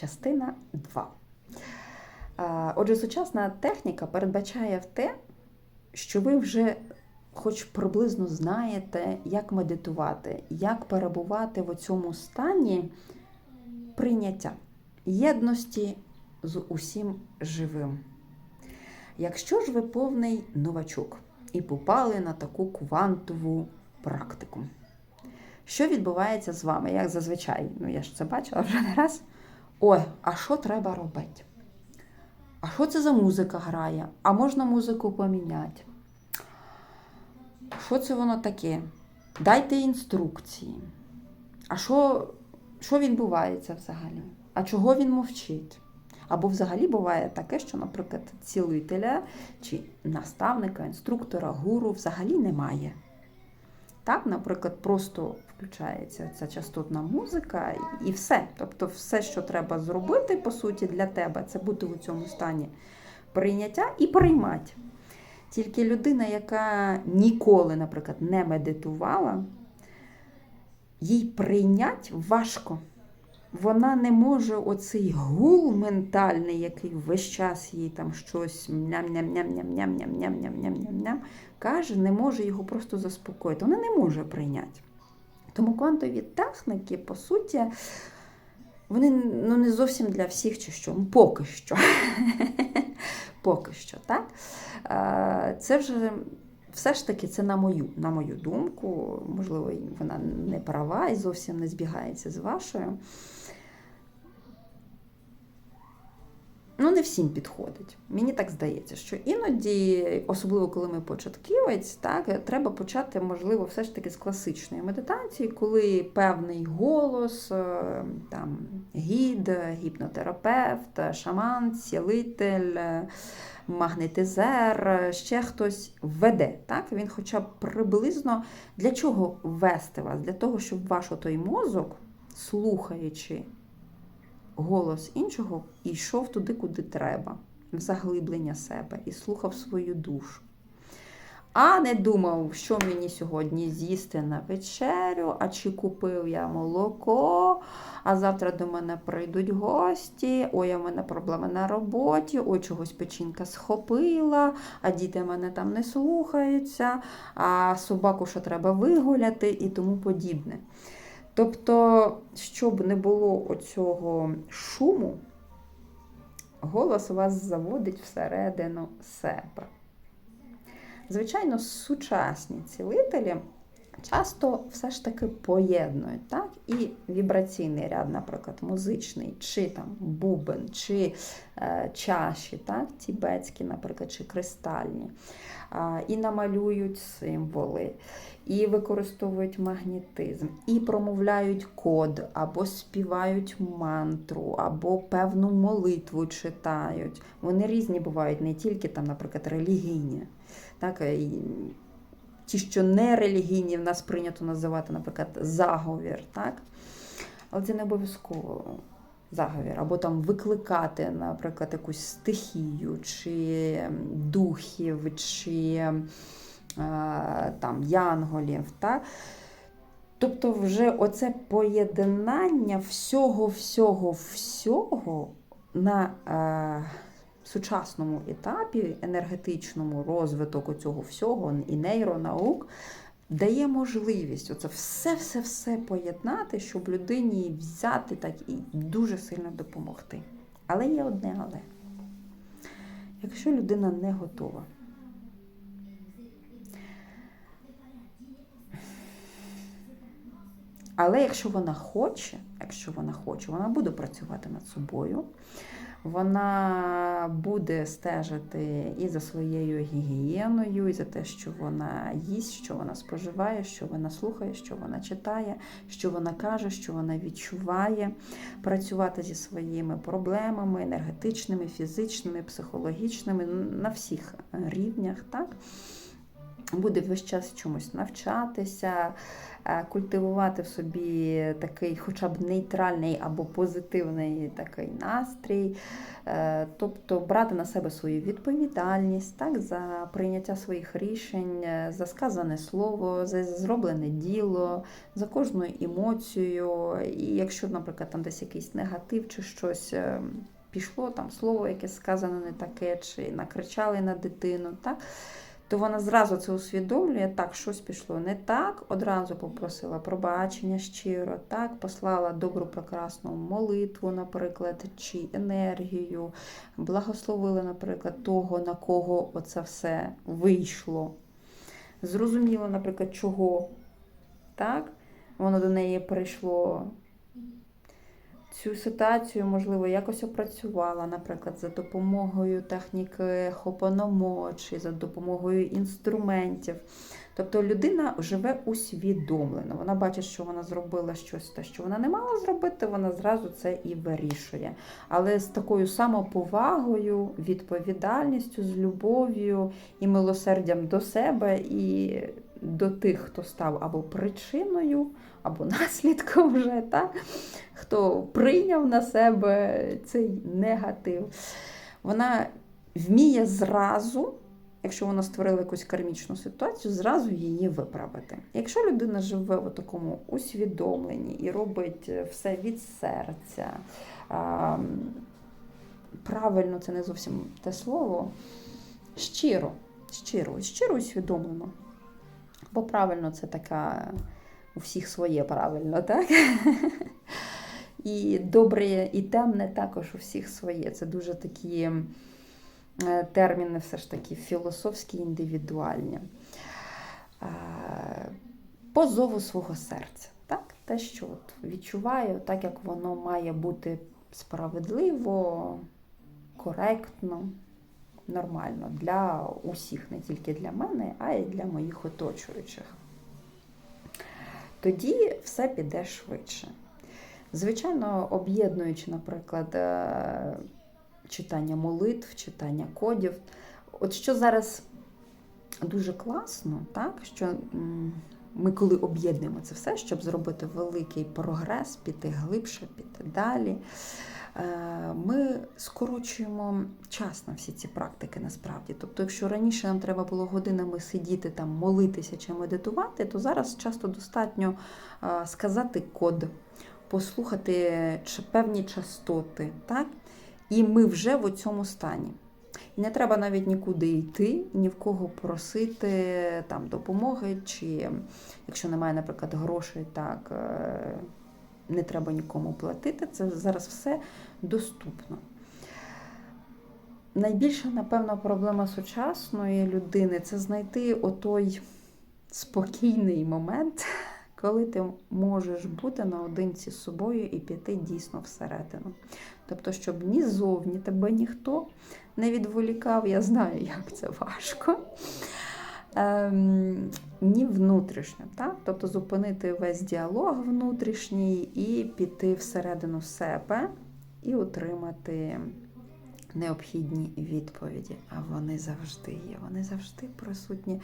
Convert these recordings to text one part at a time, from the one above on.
частина 2. Е, Отже, сучасна техніка передбачає в те, що ви вже хоч приблизно знаєте, як медитувати, як перебувати в цьому стані прийняття єдності з усім живим. Якщо ж ви повний новачок і попали на таку квантову практику, що відбувається з вами? Як зазвичай, ну я ж це бачила вже не раз. Ой, а що треба робити? А що це за музика грає? А можна музику поміняти? Що це воно таке? Дайте інструкції. А що, що відбувається взагалі? А чого він мовчить? Або взагалі буває таке, що, наприклад, цілителя чи наставника, інструктора, гуру взагалі немає. Так, наприклад, просто включається ця частотна музика і все. Тобто, все, що треба зробити, по суті, для тебе, це бути у цьому стані прийняття і приймати. Тільки людина, яка ніколи, наприклад, не медитувала, їй прийняти важко. Вона не може оцей гул ментальний, який весь час їй там щось ням-ням-ням-ням-ням-ням-ням-ням-ням-ням каже, не може його просто заспокоїти. Вона не може прийняти. Тому квантові техніки, по суті, вони ну, не зовсім для всіх чи що. Ну, Поки що. Поки що, так? Це вже все ж таки це на мою, на мою думку. Можливо, вона не права і зовсім не збігається з вашою. Ну, не всім підходить. Мені так здається, що іноді, особливо коли ми початківець, так, треба почати, можливо, все ж таки з класичної медитації, коли певний голос, е, там, гід, гіпнотерапевт, шаман, цілитель, магнетизер, ще хтось веде. Так? Він хоча б приблизно для чого ввести вас? Для того, щоб ваш той мозок, слухаючи голос іншого і йшов туди, куди треба, в заглиблення себе і слухав свою душу. А не думав, що мені сьогодні з'їсти на вечерю, а чи купив я молоко, а завтра до мене прийдуть гості, ой, в мене проблеми на роботі, ой, чогось печінка схопила, а діти мене там не слухаються, а собаку що треба вигуляти і тому подібне. Тобто, щоб не було оцього шуму, голос вас заводить всередину себе. Звичайно, сучасні цілителі часто все ж таки поєднують так? і вібраційний ряд, наприклад, музичний, чи там бубен, чи е, чаші, так? тібетські, наприклад, чи кристальні, е, і намалюють символи, і використовують магнетизм, і промовляють код, або співають мантру, або певну молитву читають. Вони різні бувають, не тільки там, наприклад, релігійні. Так, Ті, що не релігійні, в нас прийнято називати, наприклад, заговір. так? Але це не обов'язково заговір. Або там викликати, наприклад, якусь стихію, чи духів, чи е, там, янголів. Так? Тобто, вже оце поєднання всього-всього-всього на. Сучасному етапі енергетичному розвиток цього всього і нейронаук дає можливість оце все-все-все поєднати, щоб людині взяти так і дуже сильно допомогти. Але є одне але. Якщо людина не готова, але якщо вона хоче, якщо вона хоче, вона буде працювати над собою вона буде стежити і за своєю гігієною, і за те, що вона їсть, що вона споживає, що вона слухає, що вона читає, що вона каже, що вона відчуває, працювати зі своїми проблемами енергетичними, фізичними, психологічними на всіх рівнях. так? Буде весь час чомусь навчатися, е, культивувати в собі такий хоча б нейтральний або позитивний такий настрій, Е, тобто брати на себе свою відповідальність так, за прийняття своїх рішень, е, за сказане слово, за зроблене діло, за кожну емоцію. І якщо, наприклад, там десь якийсь негатив чи щось. Пішло там слово, яке сказано не таке, чи накричали на дитину, так? То вона зразу це усвідомлює, так, щось пішло не так, одразу попросила пробачення щиро, так, послала добру, прекрасну молитву, наприклад, чи енергію, благословила, наприклад, того, на кого оце все вийшло. Зрозуміла, наприклад, чого так, воно до неї прийшло. Цю ситуацію, можливо, якось опрацювала, наприклад, за допомогою техніки хопономо чи за допомогою інструментів. Тобто людина живе усвідомлено. Вона бачить, що вона зробила щось те, що вона не мала зробити, вона зразу це і вирішує. Але з такою самоповагою, відповідальністю, з любов'ю і милосердям до себе і до тих, хто став або причиною, або наслідком вже, так? Хто прийняв на себе цей негатив. Вона вміє зразу, якщо вона створила якусь кармічну ситуацію, зразу її виправити. Якщо людина живе в такому усвідомленні і робить все від серця, правильно, це не зовсім те слово, щиро, щиро, щиро усвідомлено. Бо правильно це така у всіх своє правильно, так? І добре, і темне також у всіх своє. Це дуже такі е, терміни, все ж таки філософські, індивідуальні. По зову свого серця. Так? Те, що от відчуваю, так як воно має бути справедливо, коректно, нормально для усіх, не тільки для мене, а й для моїх оточуючих. Тоді все піде швидше. Звичайно, об'єднуючи, наприклад, е, читання молитв, читання кодів. От що зараз дуже класно, так, що ми коли об'єднуємо це все, щоб зробити великий прогрес, піти глибше, піти далі. Е, ми скорочуємо час на всі ці практики насправді. Тобто, якщо раніше нам треба було годинами сидіти, там, молитися чи медитувати, то зараз часто достатньо е, сказати код, послухати певні частоти, так? і ми вже в цьому стані. І не треба навіть нікуди йти, ні в кого просити там, допомоги, чи якщо немає, наприклад, грошей, так е, не треба нікому платити. Це зараз все доступно. Найбільша, напевно, проблема сучасної людини це знайти отой спокійний момент, коли ти можеш бути наодинці з собою і піти дійсно всередину. Тобто, щоб ні зовні тебе ніхто не відволікав, я знаю, як це важко. Ем, ні внутрішньо, так? тобто зупинити весь діалог внутрішній і піти всередину себе і отримати необхідні відповіді. А вони завжди є, вони завжди присутні.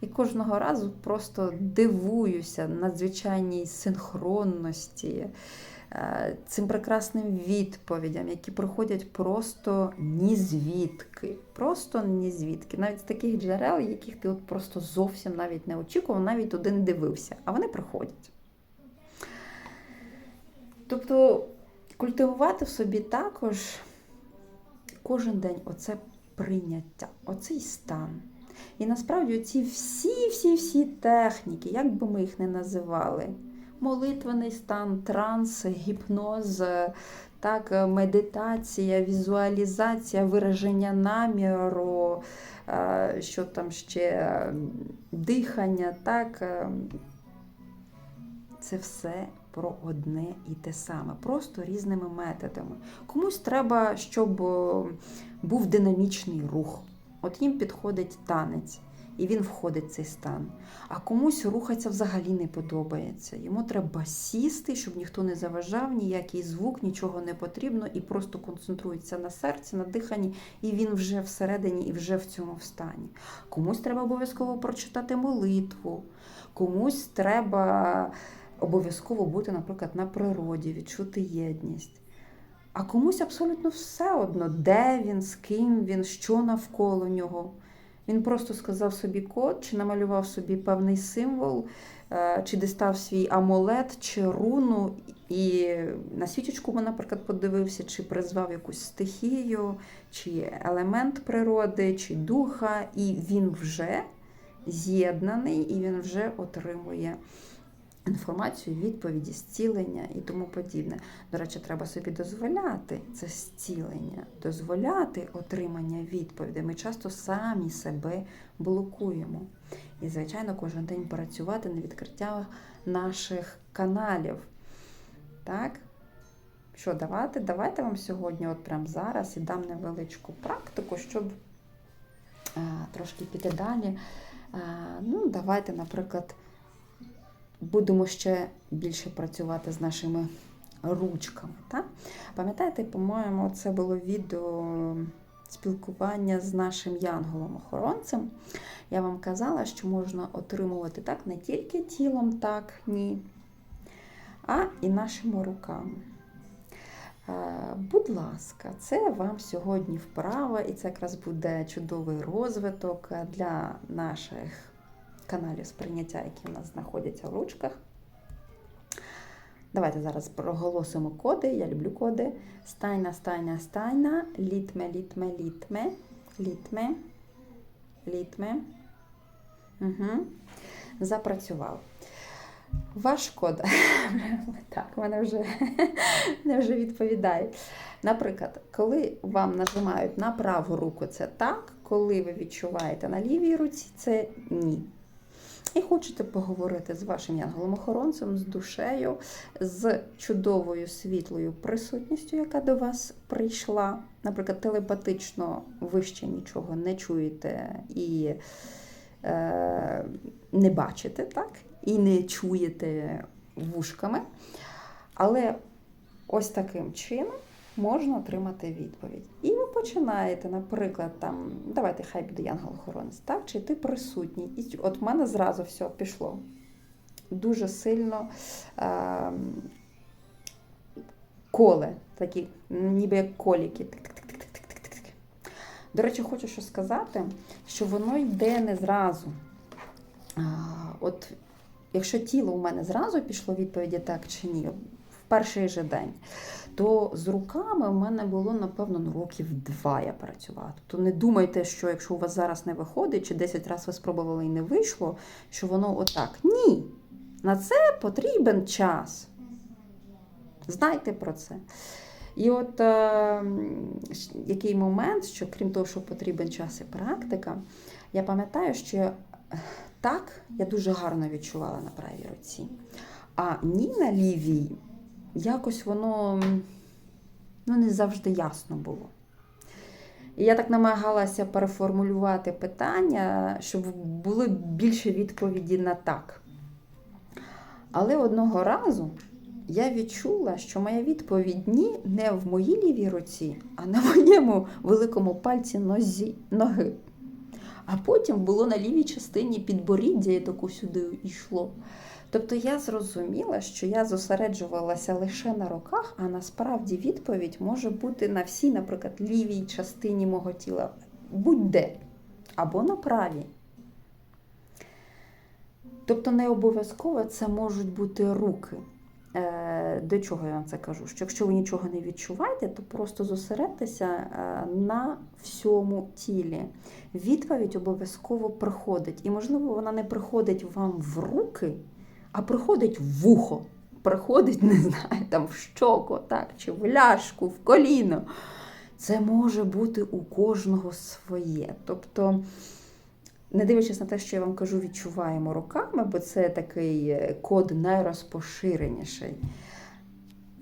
І кожного разу просто дивуюся надзвичайній синхронності. Е, цим прекрасним відповідям, які проходять просто ні звідки. Просто ні звідки. Навіть з таких джерел, яких ти от просто зовсім навіть не очікував, навіть туди не дивився, а вони приходять. Тобто культивувати в собі також кожен день оце прийняття, оцей стан. І насправді ці всі-всі-всі техніки, як би ми їх не називали, молитвений стан, транс, гіпноз, так, медитація, візуалізація, вираження наміру, що там ще дихання, так, це все про одне і те саме, просто різними методами. Комусь треба, щоб був динамічний рух. От їм підходить танець. і він входить в цей стан. А комусь рухатися взагалі не подобається. Йому треба сісти, щоб ніхто не заважав, ніякий звук, нічого не потрібно, і просто концентрується на серці, на диханні, і він вже всередині і вже в цьому стані. Комусь треба обов'язково прочитати молитву, комусь треба обов'язково бути, наприклад, на природі, відчути єдність. А комусь абсолютно все одно, де він, з ким він, що навколо нього. Він просто сказав собі код, чи намалював собі певний символ, е, чи дістав свій амулет, чи руну, і на свічечку, наприклад, подивився, чи призвав якусь стихію, чи елемент природи, чи духа, і він вже з'єднаний, і він вже отримує інформацію, відповіді, зцілення і тому подібне. До речі, треба собі дозволяти це зцілення, дозволяти отримання відповідей. Ми часто самі себе блокуємо. І, звичайно, кожен день працювати на відкриття наших каналів. Так? Що, давайте? Давайте вам сьогодні, от прямо зараз, і дам невеличку практику, щоб а, трошки піти далі. А, ну, давайте, наприклад, будемо ще більше працювати з нашими ручками. Так? Пам'ятаєте, по-моєму, це було відео спілкування з нашим янголом-охоронцем. Я вам казала, що можна отримувати так не тільки тілом, так, ні, а і нашими руками. Е, Будь ласка, це вам сьогодні вправа, і це якраз буде чудовий розвиток для наших каналів сприйняття, які в нас знаходяться в ручках. Давайте зараз проголосимо коди. Я люблю коди. Стайна, стайна, стайна, літме, літме, літме, літме, літме. Угу. Запрацював. Ваш код. так, мене вже, мене вже відповідає. Наприклад, коли вам нажимають на праву руку, це так, коли ви відчуваєте на лівій руці, це ні. І хочете поговорити з вашим янголом-охоронцем, з душею, з чудовою світлою присутністю, яка до вас прийшла. Наприклад, телепатично ви ще нічого не чуєте і е, не бачите, так? і не чуєте вушками. Але ось таким чином можна отримати відповідь. І ви починаєте, наприклад, там, давайте хай буде янгол-охоронець, так? Чи ти присутній? І от в мене зразу все пішло. Дуже сильно е, коле, такі, ніби як коліки. До речі, хочу що сказати, що воно йде не зразу. От Якщо тіло у мене зразу пішло відповіді так чи ні, перший же день, то з руками в мене було, напевно, ну, років два я працювала. Тобто не думайте, що якщо у вас зараз не виходить, чи 10 разів ви спробували і не вийшло, що воно отак. Ні. На це потрібен час. Знайте про це. І от е, який момент, що крім того, що потрібен час і практика, я пам'ятаю, що так, я дуже гарно відчувала на правій руці. А ні на лівій, якось воно ну, не завжди ясно було. І я так намагалася переформулювати питання, щоб були більше відповіді на так. Але одного разу я відчула, що моя відповідь ні не в моїй лівій руці, а на моєму великому пальці нозі, ноги. А потім було на лівій частині підборіддя, і таку сюди йшло. Тобто я зрозуміла, що я зосереджувалася лише на руках, а насправді відповідь може бути на всій, наприклад, лівій частині мого тіла, будь-де, або на правій. Тобто не обов'язково це можуть бути руки. Е, до чого я вам це кажу? Що якщо ви нічого не відчуваєте, то просто зосередьтеся е, на всьому тілі. Відповідь обов'язково приходить. І, можливо, вона не приходить вам в руки, а приходить в вухо. Приходить, не знаю, там в щоку, так, чи в ляшку, в коліно. Це може бути у кожного своє. Тобто не дивлячись на те, що я вам кажу, відчуваємо руками, бо це такий е, код найрозпоширеніший.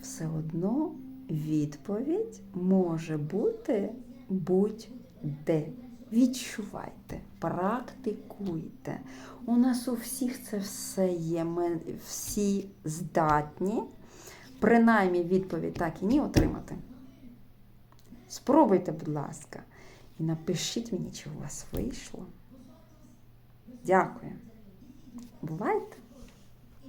Все одно відповідь може бути будь-де. Відчувайте, практикуйте. У нас у всіх це все є. Ми всі здатні, принаймні відповідь так і ні отримати. Спробуйте, будь ласка, і напишіть мені, чи у вас вийшло. Дякую. Бувайте!